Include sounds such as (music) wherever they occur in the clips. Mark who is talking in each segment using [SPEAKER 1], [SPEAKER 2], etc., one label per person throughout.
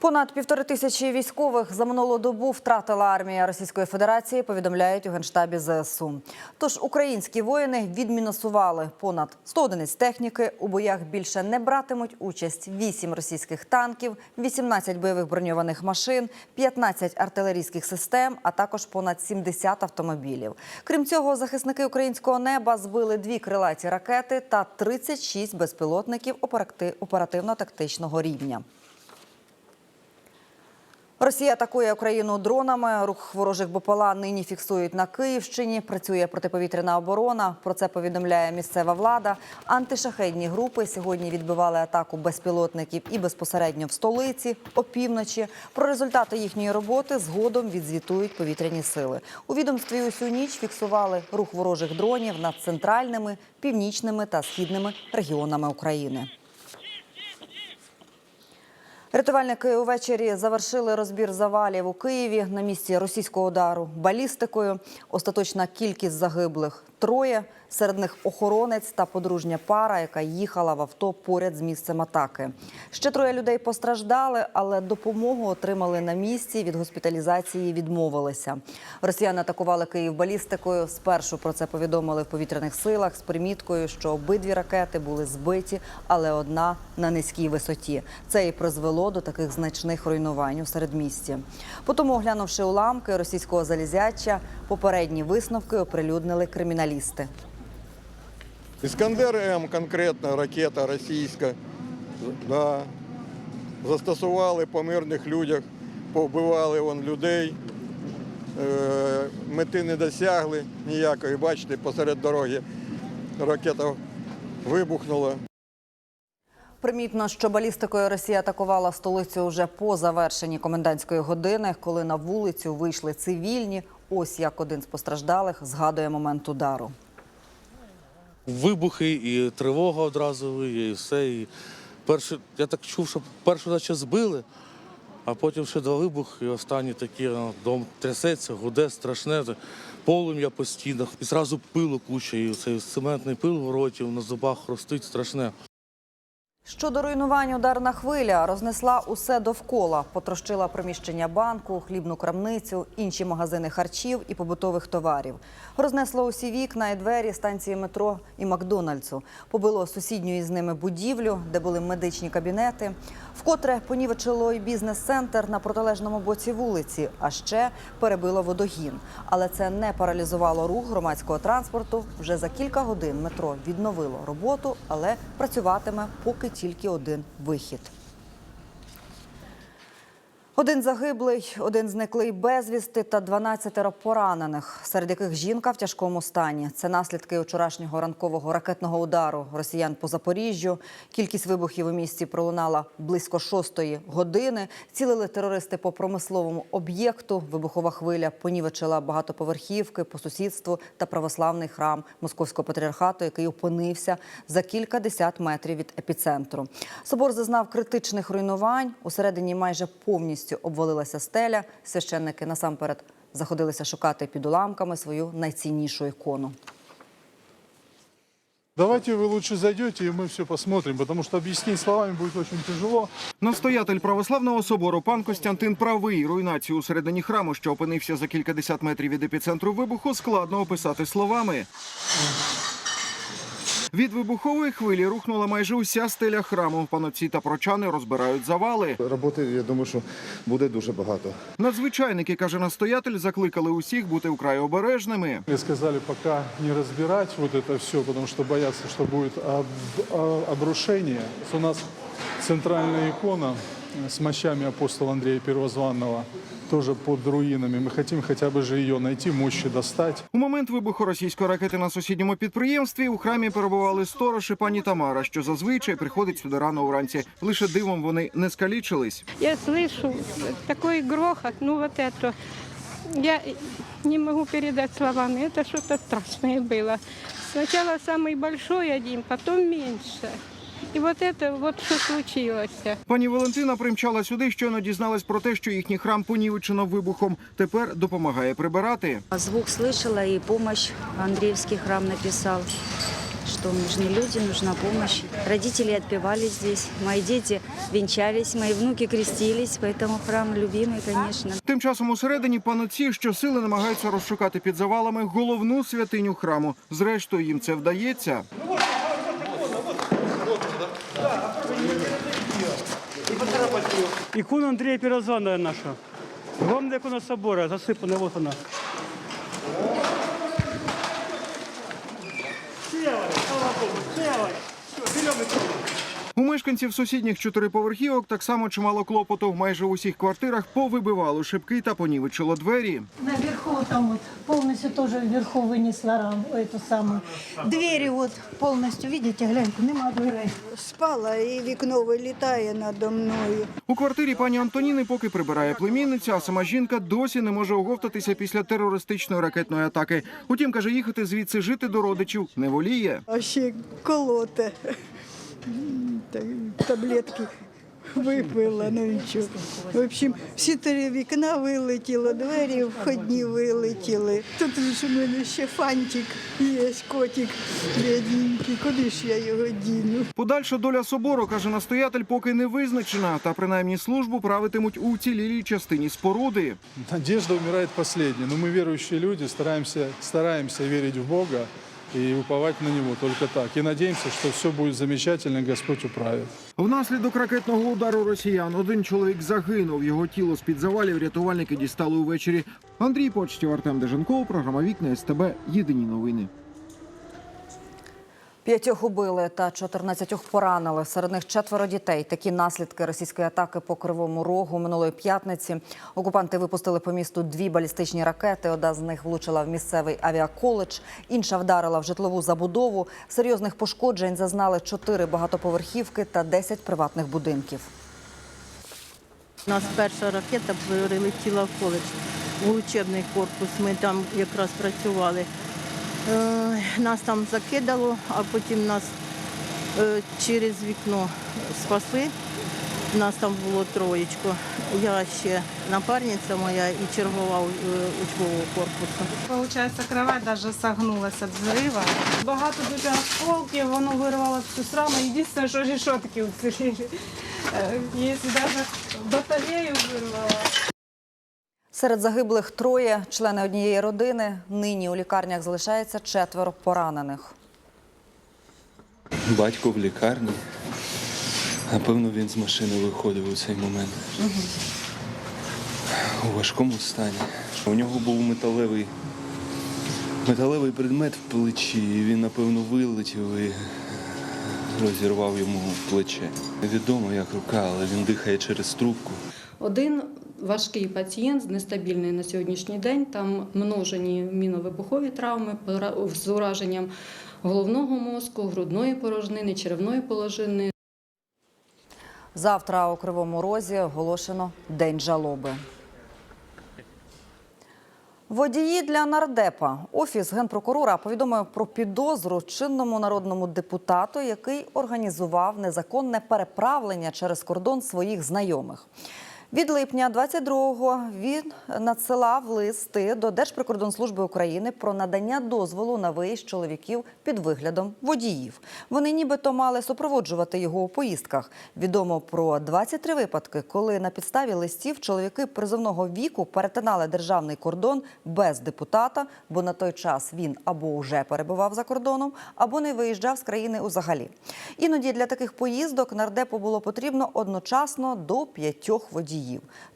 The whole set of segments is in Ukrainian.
[SPEAKER 1] Понад півтори тисячі військових за минулу добу втратила армія Російської Федерації. Повідомляють у генштабі ЗСУ. Тож українські воїни відмінусували понад 100 одиниць техніки. У боях більше не братимуть участь 8 російських танків, 18 бойових броньованих машин, 15 артилерійських систем, а також понад 70 автомобілів. Крім цього, захисники українського неба збили дві крилаті ракети та 36 безпілотників оперативно-тактичного рівня. Росія атакує Україну дронами. Рух ворожих БПЛА нині фіксують на Київщині. Працює протиповітряна оборона. Про це повідомляє місцева влада. Антишахедні групи сьогодні відбивали атаку безпілотників і безпосередньо в столиці опівночі. Про результати їхньої роботи згодом відзвітують повітряні сили. У відомстві усю ніч фіксували рух ворожих дронів над центральними, північними та східними регіонами України. Рятувальники увечері завершили розбір завалів у Києві на місці російського удару балістикою. Остаточна кількість загиблих троє. Серед них охоронець та подружня пара, яка їхала в авто поряд з місцем атаки. Ще троє людей постраждали, але допомогу отримали на місці. Від госпіталізації відмовилися. Росіяни атакували Київ балістикою. Спершу про це повідомили в повітряних силах з приміткою, що обидві ракети були збиті, але одна на низькій висоті. Це і призвело до таких значних руйнувань у середмісті. Потім, оглянувши уламки російського залізяча, попередні висновки оприлюднили криміналісти.
[SPEAKER 2] Іскандер М конкретно ракета російська. Да. Застосували по мирних людях, повбивали вон людей. Е, мети не досягли ніякої. Бачите, посеред дороги ракета вибухнула.
[SPEAKER 1] Примітно, що балістикою Росія атакувала столицю вже по завершенні комендантської години, коли на вулицю вийшли цивільні. Ось як один з постраждалих згадує момент удару.
[SPEAKER 3] Вибухи і тривога одразу і все. І перше, я так чув, що першу наче збили, а потім ще два вибухи, і останні такі, ну, дом трясеться, гуде, страшне, полум'я полум'я постійно. І зразу пилу куча, і цей цементний пил в роті, на зубах хрустить страшне.
[SPEAKER 1] Щодо руйнувань ударна хвиля рознесла усе довкола, потрощила приміщення банку, хлібну крамницю, інші магазини харчів і побутових товарів. Рознесло усі вікна і двері станції метро і Макдональдсу. Побило сусідню із ними будівлю, де були медичні кабінети. Вкотре понівечило і бізнес-центр на протилежному боці вулиці, а ще перебило водогін. Але це не паралізувало рух громадського транспорту. Вже за кілька годин метро відновило роботу, але працюватиме поки тільки один вихід. Один загиблий, один зниклий безвісти та 12 поранених, серед яких жінка в тяжкому стані. Це наслідки вчорашнього ранкового ракетного удару росіян по Запоріжжю. Кількість вибухів у місті пролунала близько шостої години. Цілили терористи по промисловому об'єкту. Вибухова хвиля понівечила багатоповерхівки по сусідству та православний храм Московського патріархату, який опинився за кілька десят метрів від епіцентру. Собор зазнав критичних руйнувань. Усередині майже повністю обвалилася стеля. Священники насамперед заходилися шукати під уламками свою найціннішу ікону.
[SPEAKER 4] Давайте вы лучше зайдете, и мы все посмотрим, потому что объяснить словами будет очень тяжело.
[SPEAKER 5] Настоятель православного собору пан Костянтин правий. Руйнацію у середині храму, що опинився за кількадесят метрів від епіцентру вибуху, складно описати словами. Від вибухової хвилі рухнула майже уся стеля храму. Паноці та прочани розбирають завали.
[SPEAKER 6] Роботи, я думаю, що буде дуже багато.
[SPEAKER 5] Надзвичайники, каже настоятель, закликали усіх бути вкрай обережними.
[SPEAKER 4] Ми сказали пока не розбирати вот це все, тому що бояться, що буде об- а- обрушение. У нас центральна икона с мощами апостола Андрея Первозванного тоже под руинами. Мы хотим хотя бы же ее найти, мощи достать.
[SPEAKER 5] У момент вибуху російської ракети на сусідньому підприємстві у храмі перебували сторож і пані Тамара, що зазвичай приходить сюди рано вранці. Лише дивом вони не скалічились.
[SPEAKER 7] Я слышу такой грохот, ну вот это. Я не могу передать словами, это что-то страшное было. Сначала самый большой один, потом меньше. И вот это вот что случилось.
[SPEAKER 5] Пані Валентина примчала сюди, щойно дізналась про те, що їхній храм понівечено вибухом. Тепер допомагає прибирати.
[SPEAKER 8] А Звук слышала и помощь Андреевский храм написал, что нужны люди, нужна помощь. Родители отпевали здесь, мои дети венчались, мои внуки крестились, поэтому храм любимый, конечно.
[SPEAKER 5] Тим часом усередині панотці щосили намагаються розшукати під завалами головну святиню храму. Зрештою, їм це вдається.
[SPEAKER 9] Икона Андрея Пирозванова наша. Главная икона собора, засыпана, вот она.
[SPEAKER 5] У мешканців сусідніх чотириповерхівок так само чимало клопоту. Майже в усіх квартирах повибивало шибки та понівечило двері.
[SPEAKER 10] Наверху там вот полностью тоже вверху вынесла раму, эту самую. Двери вот полностью, видите, гляньте, нема дверей.
[SPEAKER 11] Спала і вікно вилітає надо мною.
[SPEAKER 5] У квартирі пані Антоніни поки прибирає племінниця, а сама жінка досі не може оговтатися після терористичної ракетної атаки. Утім, каже, їхати звідси жити до родичів не воліє.
[SPEAKER 11] А ще колоте. Таблетки випила, ну нічого. В общем, всі три вікна вилетіло, двері входні вилетіли. Тут ж у мене ще фантик є, котик бідненький. Куди ж я його діну?
[SPEAKER 5] Подальша доля собору, каже настоятель, поки не визначена, та принаймні службу правитимуть у вцілілій частині споруди.
[SPEAKER 4] Надежда умирает последней, но мы верующие люди, стараемся, стараемся верить в Бога и уповать на Него только так. И надеемся, что все будет замечательно, Господь управит.
[SPEAKER 5] Внаслідок ракетного удару росіян один чоловік загинув. Його тіло з під завалів рятувальники дістали увечері. Андрій Почтів, Артем Деженков, програма Вікна СТБ. Єдині новини.
[SPEAKER 1] П'ятьох убили та 14 поранили. Серед них четверо дітей. Такі наслідки російської атаки по Кривому Рогу минулої п'ятниці. Окупанти випустили по місту дві балістичні ракети. Одна з них влучила в місцевий авіаколедж, інша вдарила в житлову забудову. Серйозних пошкоджень зазнали чотири багатоповерхівки та 10 приватних будинків.
[SPEAKER 10] У нас перша ракета прилетіла в коледж, в учебний корпус. Ми там якраз працювали. Е, Нас там закидало, а потім нас е, через вікно спасли. Нас там було троєчко. Я ще напарниця моя і чергував учбового корпусу.
[SPEAKER 7] Получается, кровать даже согнулась от взрыва. Багато дуже осколків, воно вирвало всю сраму. Єдине, що решетки уціліли. (laughs) Е, Якщо навіть батарею вирвало.
[SPEAKER 1] Серед загиблих троє члени однієї родини. Нині у лікарнях залишається четверо поранених.
[SPEAKER 12] Батько в лікарні. Напевно, він з машини виходив у цей момент. У важкому стані. У нього був металевий, металевий предмет в плечі. і Він, напевно, вилетів і розірвав йому плече. Невідомо, як рука, але він дихає через трубку.
[SPEAKER 13] Один важкий пацієнт, нестабільний на сьогоднішній день. Там множені міновибухові травми з ураженням головного мозку, грудної порожнини, черевної порожнини.
[SPEAKER 1] Завтра у Кривому Розі оголошено День жалоби. Водії для нардепа. Офіс генпрокурора повідомив про підозру чинному народному депутату, який організував незаконне переправлення через кордон своїх знайомих. Від липня 22-го він надсилав листи до Держприкордонслужби України про надання дозволу на виїзд чоловіків під виглядом водіїв. Вони нібито мали супроводжувати його у поїздках. Відомо про 23 випадки, коли на підставі листів чоловіки призовного віку перетинали державний кордон без депутата, бо на той час він або вже перебував за кордоном, або не виїжджав з країни узагалі. Іноді для таких поїздок нардепу було потрібно одночасно до п'ятьох водіїв.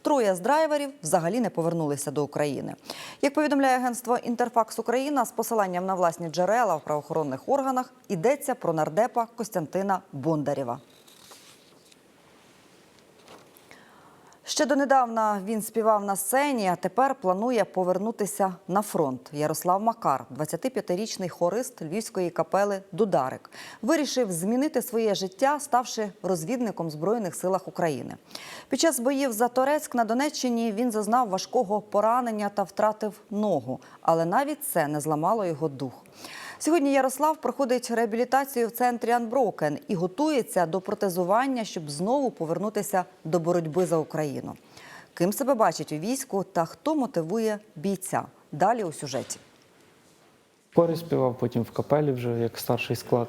[SPEAKER 1] Троє з драйверів взагалі не повернулися до України. Як повідомляє агентство Інтерфакс Україна з посиланням на власні джерела в правоохоронних органах, йдеться про нардепа Костянтина Бондарєва. Ще донедавна він співав на сцені, а тепер планує повернутися на фронт. Ярослав Макар, 25-річний хорист львівської капели Дударик, вирішив змінити своє життя, ставши розвідником Збройних силах України. Під час боїв за Торецьк на Донеччині він зазнав важкого поранення та втратив ногу, але навіть це не зламало його дух. Сьогодні Ярослав проходить реабілітацію в центрі Анброкен і готується до протезування, щоб знову повернутися до боротьби за Україну. Ким себе бачить у війську та хто мотивує бійця? Далі у сюжеті.
[SPEAKER 14] Хорі співав, потім в капелі вже як старший склад.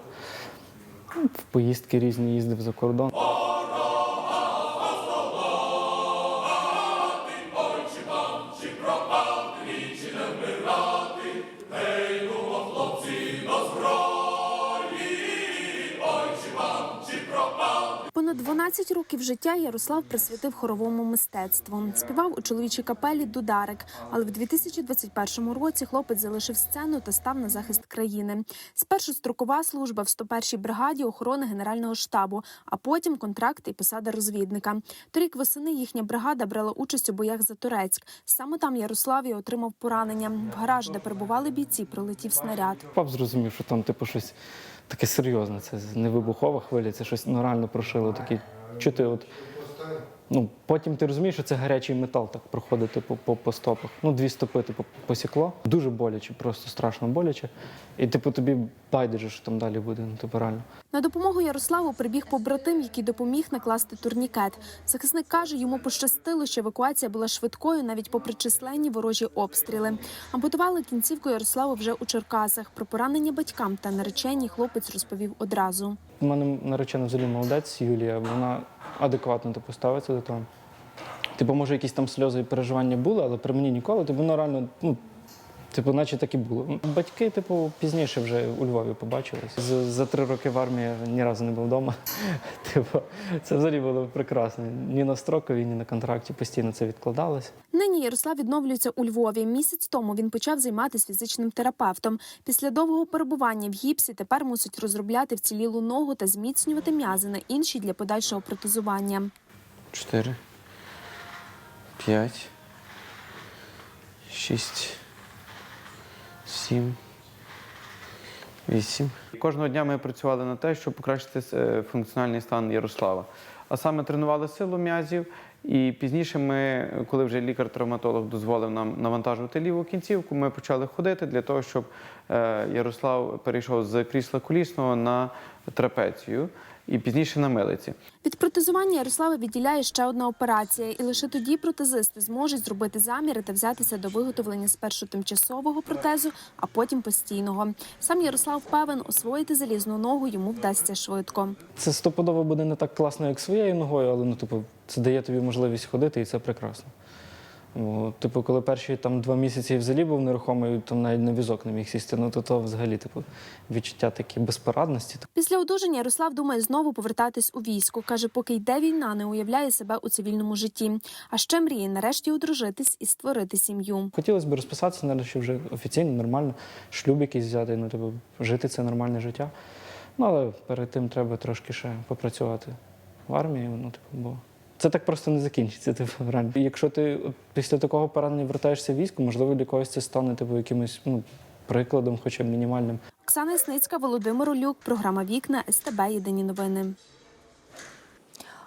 [SPEAKER 14] Ну, В поїздки різні їздив за кордон.
[SPEAKER 15] Понад 12 років життя Ярослав присвятив хоровому мистецтву. Співав у чоловічій капелі Дударик, але в 2021 році хлопець залишив сцену та став на захист країни. Спершу строкова служба в 101-й бригаді охорони Генерального штабу, а потім контракт і посада розвідника. Торік восени їхня бригада брала участь у боях за Турецьк. Саме там Ярослав і отримав поранення. В гараж, де перебували бійці, прилетів снаряд.
[SPEAKER 14] Пап зрозумів, що там типу щось таке серйозне. Це не вибухова хвиля, це щось ну, прошило. Такі чути, от ну потім ти розумієш, що це гарячий метал так проходить типу, по, по стопах. Ну, дві стопи типу, посікло. Дуже боляче, просто страшно боляче. І типу тобі байдуже, що там далі буде. Ну, типу, реально.
[SPEAKER 15] На допомогу Ярославу прибіг побратим, який допоміг накласти турнікет. Захисник каже, йому пощастило, що евакуація була швидкою, навіть попри численні ворожі обстріли. Ампутували кінцівку Ярославу вже у Черкасах. Про поранення батькам та нареченій хлопець розповів одразу.
[SPEAKER 14] У мене наречена взагалі молодець Юлія, вона адекватно типу, ставиться до того. Типу, може, якісь там сльози і переживання були, але при мені ніколи. Типу, воно реально, ну, типу, наче так і було. Батьки, типу, пізніше вже у Львові побачились. З- За три роки в армії ні разу не був вдома. (laughs) Типу, це взагалі було прекрасно. Ні на строкові, ні на контракті постійно це відкладалось.
[SPEAKER 15] Нині Ярослав відновлюється у Львові. Місяць тому він почав займатися фізичним терапевтом. Після довгого перебування в гіпсі тепер мусить розробляти вцілілу ногу та зміцнювати м'язи на інші для подальшого протезування.
[SPEAKER 14] Чотири, п'ять, шість, сім, вісім.
[SPEAKER 16] Кожного дня ми працювали на те, щоб покращити е, функціональний стан Ярослава. А саме тренували силу м'язів. І пізніше ми, коли вже лікар-травматолог дозволив нам навантажувати ліву кінцівку, ми почали ходити для того, щоб е, Ярослав перейшов з крісла колісного на трапецію і пізніше на милиці.
[SPEAKER 15] Від протезування Ярослава відділяє ще одна операція, і лише тоді протезисти зможуть зробити заміри та взятися до виготовлення спершу тимчасового протезу, а потім постійного. Сам Ярослав певен, освоїти залізну ногу йому вдасться швидко.
[SPEAKER 14] Це стопудово буде не так класно, як своєю ногою, але ну, типу, це дає тобі можливість ходити, і це прекрасно. Типу, коли перші там два місяці я взагалі був нерухомий, там навіть на візок не міг сісти, ну то, то взагалі типу, відчуття такі безпорадності.
[SPEAKER 15] Після одужання Ярослав думає знову повертатись у військо. каже, поки йде війна, не уявляє себе у цивільному житті. А ще мріє нарешті одружитись і створити сім'ю.
[SPEAKER 14] Хотілося б розписатися, нарешті вже офіційно, нормально, шлюб якийсь взяти, ну, типу, жити це нормальне життя. Ну, але перед тим треба трошки ще попрацювати в армії, ну, типу, бо це так просто не закінчиться. (laughs) Типу, реально. Якщо ти після такого поранення вертаєшся в військо, можливо, для когось це стане типу, якимось ну, прикладом, хоча б мінімальним.
[SPEAKER 15] Оксана Ясницька, Володимир Олюк, програма Вікна СТБ. Єдині новини.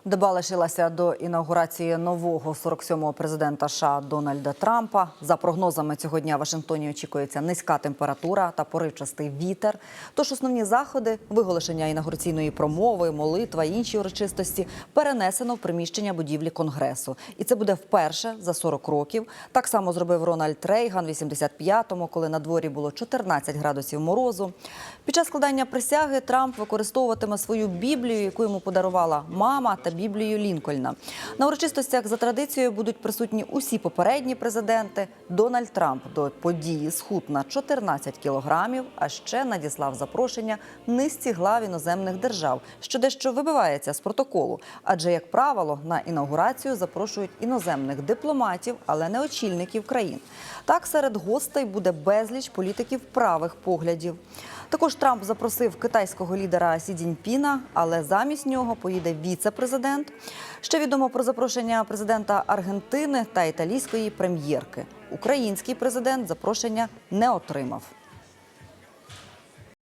[SPEAKER 1] Доба лишилася до інаугурації нового 47-го президента США Дональда Трампа. За прогнозами цього дня в Вашингтоні очікується низька температура та поривчастий вітер. Тож основні заходи, виголошення інаугураційної промови, молитва інші урочистості перенесено в приміщення будівлі конгресу. І це буде вперше за 40 років. Так само зробив Рональд Рейган в 85-му, коли на дворі було 14 градусів морозу. Під час складання присяги Трамп використовуватиме свою біблію, яку йому подарувала мама, та біблію Лінкольна. На урочистостях за традицією будуть присутні усі попередні президенти. Дональд Трамп до події схуд на 14 кілограмів, а ще надіслав запрошення низці глав іноземних держав, що дещо вибивається з протоколу. Адже, як правило, на інаугурацію запрошують іноземних дипломатів, але не очільників країн. Так серед гостей буде безліч політиків правих поглядів. Також Трамп запросив китайського лідера Сі Цзіньпіна, але замість нього поїде віце-президент. Ще відомо про запрошення президента Аргентини та італійської прем'єрки. Український президент запрошення не отримав.